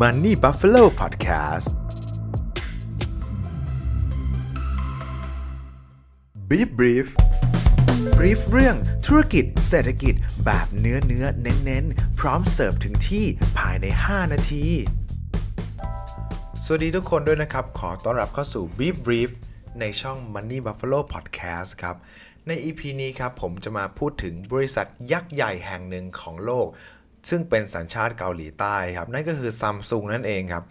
Money Buffalo Podcast Beef Brief Brief เรื่องธุรกิจเศรษฐกิจแบบเนื้อเนื้อเน้นเน้นๆพร้อมเสิร์ฟถึงที่ภายใน 5 นาที สวัสดีทุกคนด้วยนะครับ ขอต้อนรับเข้าสู่ Beef Brief ในช่อง Money Buffalo Podcast ครับ ใน EP นี้ครับผมจะมาพูดถึงบริษัทยักษ์ใหญ่แห่งหนึ่งของโลก ซึ่งเป็นสัญชาติเกาหลีใต้ครับ นั่นก็คือซัมซุงนั่นเองครับ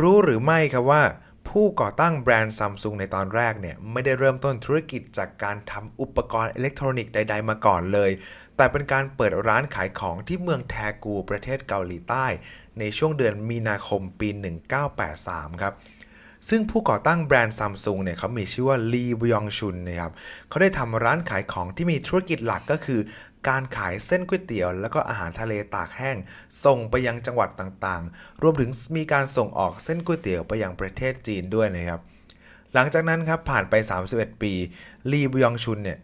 รู้หรือไม่ครับว่าผู้ก่อตั้งแบรนด์ซัมซุงในตอนแรกเนี่ย ไม่ได้เริ่มต้นธุรกิจจากการทำอุปกรณ์อิเล็กทรอนิกส์ใด ๆ มาก่อนเลย แต่เป็นการเปิดร้านขายของที่เมืองแทกูประเทศเกาหลีใต้ ในช่วงเดือนมีนาคมปี 1983 ครับซึ่งผู้ก่อตั้งแบรนด์ซัมซุงเนี่ยเขามีชื่อว่าลีบยองชุนนะครับเขาได้ทำร้านขายของที่มีธุรกิจหลักก็คือ การขายเส้นก๋วยเตี๋ยว แล้วก็อาหารทะเลตากแห้ง ส่งไปยังจังหวัดต่างๆ รวมถึงมีการส่งออกเส้นก๋วยเตี๋ยวไปยังประเทศจีนด้วยนะครับ หลังจากนั้นครับผ่านไป 31 ปีลีบยองชุนเนี่ย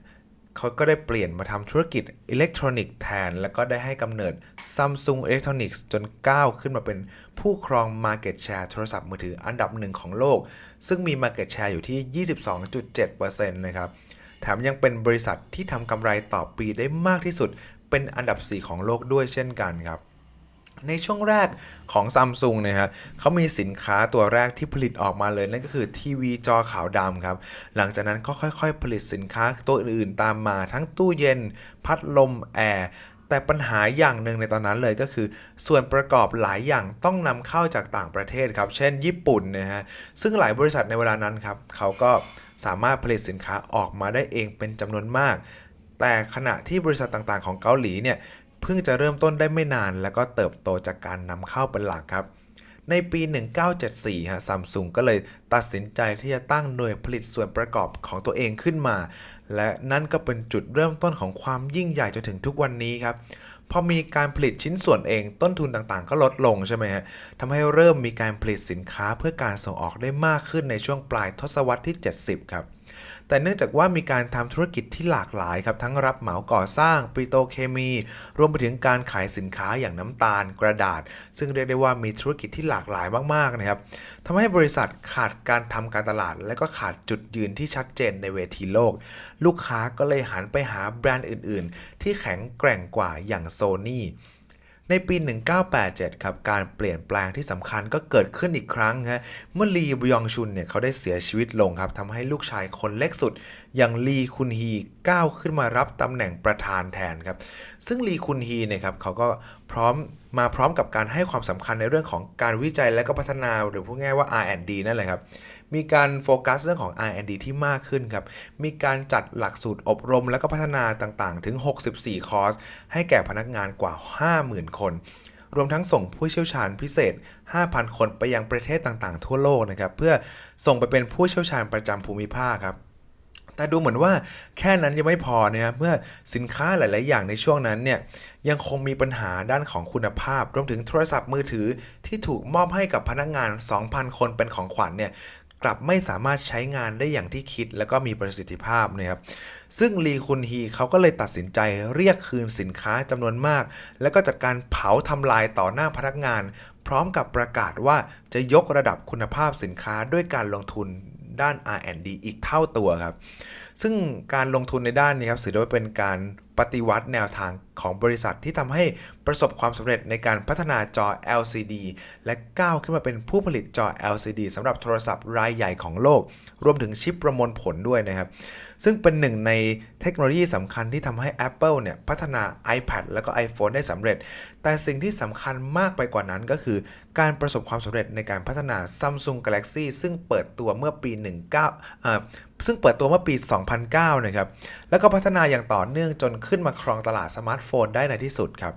เขาก็ได้เปลี่ยนมาทำธุรกิจอิเล็กทรอนิกส์แทน แล้วก็ได้ให้กำเนิด Samsung Electronics จนก้าวขึ้นมาเป็นผู้ครอง Market Share โทรศัพท์มือถืออันดับหนึ่งของโลก ซึ่งมี Market Share อยู่ที่ 22.7%นะครับ แถมยังเป็นบริษัทที่ทำกำไรต่อปีได้มากที่สุด เป็นอันดับ 4 ของโลกด้วยเช่นกันครับในช่วงแรกของซัมซุงนะฮะเขามีสินค้าตัวแรกที่ผลิตออกมาเลย นั่นก็คือทีวีจอขาวดำครับ หลังจากนั้นก็ค่อยๆ ผลิตสินค้าตัวอื่นๆ ตามมาทั้งตู้เย็น พัดลมแอร์ แต่ปัญหาอย่างหนึ่งในตอนนั้นเลยก็คือ ส่วนประกอบหลายอย่างต้องนำเข้าจากต่างประเทศครับ เช่นญี่ปุ่นนะฮะซึ่งหลายบริษัทในเวลานั้นครับเขาก็สามารถผลิตสินค้าออกมาได้เองเป็นจำนวนมาก แต่ขณะที่บริษัทต่างๆ ของเกาหลีเนี่ยเพิ่งจะเริ่มต้นได้ไม่นาน แล้วก็เติบโตจากการนำเข้าเป็นหลักครับ ในปี 1974 ฮะซัมซุงก็เลยตัดสินใจที่จะตั้งหน่วยผลิตส่วนประกอบของตัวเองขึ้นมา และนั่นก็เป็นจุดเริ่มต้นของความยิ่งใหญ่จนถึงทุกวันนี้ครับพอมีการผลิตชิ้นส่วนเองต้นทุนต่างๆ ก็ลดลงใช่ไหมฮะทำให้เริ่มมีการผลิตสินค้าเพื่อการส่งออกได้มากขึ้นในช่วงปลายทศวรรษที่ 70 ครับ แต่เนื่องจากว่ามีการทำธุรกิจที่หลากหลายครับทั้งรับเหมาก่อสร้างปิโตเคมี รวมไปถึงการขายสินค้าอย่างน้ำตาลกระดาษ ซึ่งเรียกได้ว่ามีธุรกิจที่หลากหลายมากๆนะครับทำให้บริษัทขาดการทำการตลาด และก็ขาดจุดยืนที่ชัดเจนในเวทีโลก ลูกค้าก็เลยหันไปหาแบรนด์อื่น ๆ ที่แข็งแกร่งกว่าอย่างโซนี่ ในปี 1987 ครับ การเปลี่ยนแปลงที่สำคัญก็เกิดขึ้นอีกครั้งฮะ เมื่อลีบยองชุนเนี่ยเขาได้เสียชีวิตลงครับทำให้ลูกชายคนเล็กสุด อย่างลีคุนฮีก้าวขึ้นมารับตำแหน่งประธานแทนครับ ซึ่งลีคุนฮีเนี่ยครับเขาก็พร้อมมาพร้อมกับการให้ความสำคัญในเรื่องของการวิจัยและก็พัฒนาหรือพูดง่ายว่า R&D นั่นแหละครับ มีการโฟกัสเรื่องของ R&D ที่มากขึ้นครับ มีการจัดหลักสูตรอบรมและก็พัฒนาต่างๆ ถึง 64 คอร์ส ให้แก่พนักงานกว่า 50,000 คนรวมทั้งส่งผู้เชี่ยวชาญพิเศษ 5,000 คนไปยังประเทศต่างๆ ทั่วโลกนะครับ เพื่อส่งไปเป็นผู้เชี่ยวชาญประจำภูมิภาคครับ แต่ดูเหมือนว่าแค่นั้นยังไม่พอนะครับเมื่อสินค้าหลาย ๆ อย่างในช่วงนั้นเนี่ยยังคงมีปัญหาด้านของคุณภาพ รวมถึงโทรศัพท์มือถือที่ถูกมอบให้กับพนักงาน 2,000 คนเป็นของขวัญเนี่ยกลับไม่สามารถใช้งานได้อย่างที่คิด แล้วก็มีประสิทธิภาพนะครับซึ่งลีคุนฮีเขาก็เลยตัดสินใจเรียกคืนสินค้าจำนวนมาก แล้วก็จัดการเผาทำลายต่อหน้าพนักงาน พร้อมกับประกาศว่าจะยกระดับคุณภาพสินค้าด้วยการลงทุน ด้าน R&D อีกเท่าตัวครับ ซึ่งการลงทุนในด้านนี้ครับถือได้ว่าเป็นการ ปฏิวัติแนวทางของบริษัทที่ทำให้ประสบความสำเร็จในการพัฒนาจอ LCD และก้าวขึ้นมาเป็นผู้ผลิตจอ LCD สำหรับโทรศัพท์รายใหญ่ของโลก รวมถึงชิปประมวลผลด้วยนะครับ ซึ่งเป็นหนึ่งในเทคโนโลยีสำคัญที่ทำให้ Apple เนี่ยพัฒนา iPad แล้วก็ iPhone ได้สำเร็จ แต่สิ่งที่สำคัญมากไปกว่านั้นก็คือ การประสบความสำเร็จในการพัฒนา Samsung Galaxy ซึ่งเปิดตัวเมื่อปี 19อ่า ซึ่งเปิดตัวเมื่อปี 2009 นะครับ แล้วก็พัฒนาอย่างต่อเนื่องจนขึ้นมาครองตลาดสมาร์ทโฟนได้ในที่สุดครับ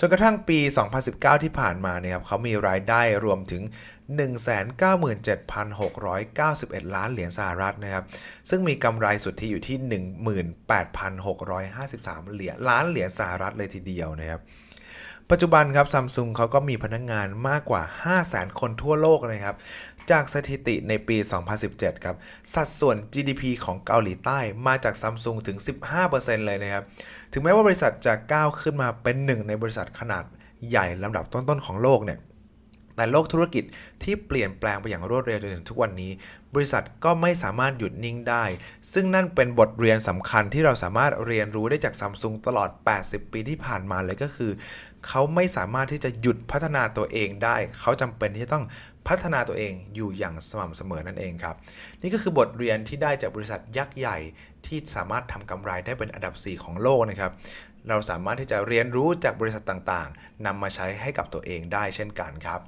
จนกระทั่งปี 2019 ที่ผ่านมาเนี่ยครับเขามีรายได้รวมถึง 197,691 ล้านเหรียญสหรัฐนะครับ ซึ่งมีกำไรสุทธิอยู่ที่ 18,653 เหรียญล้านเหรียญสหรัฐเลยทีเดียวนะครับ ปัจจุบันครับซัมซุงเขาก็มีพนักงงานมากกว่า 500,000 คนทั่วโลกนะครับ จากสถิติในปี 2017 ครับ สัดส่วน GDP ของเกาหลีใต้มาจากซัมซุงถึง 15%เลยนะครับ ถึงแม้ว่าบริษัทจะก้าวขึ้นมาเป็นหนึ่งในบริษัทขนาดใหญ่ลำดับต้นๆของโลกเนี่ย แต่โลกธุรกิจที่เปลี่ยนแปลงไปอย่างรวดเร็วจนถึงทุกวันนี้ บริษัทก็ไม่สามารถหยุดนิ่งได้ ซึ่งนั่นเป็นบทเรียนสำคัญที่เราสามารถเรียนรู้ได้จากซัมซุงตลอด 80 ปีที่ผ่านมาเลยก็คือ เขาไม่สามารถที่จะหยุดพัฒนาตัวเองได้ เขาจำเป็นที่จะต้อง พัฒนาตัวเองอยู่อย่างสม่ำเสมอนั่นเองครับ นี่ก็คือบทเรียนที่ได้จากบริษัทยักษ์ใหญ่ที่สามารถทำกำไรได้เป็นอันดับ 4 ของโลกนะครับ เราสามารถที่จะเรียนรู้จากบริษัทต่างๆนำมาใช้ให้กับตัวเองได้เช่นกันครับ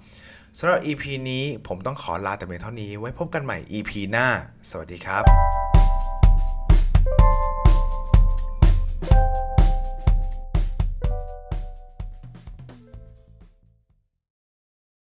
สำหรับ EP นี้ผมต้องขอลาแต่เพียงเท่านี้ไว้พบกันใหม่ EP หน้า สวัสดีครับ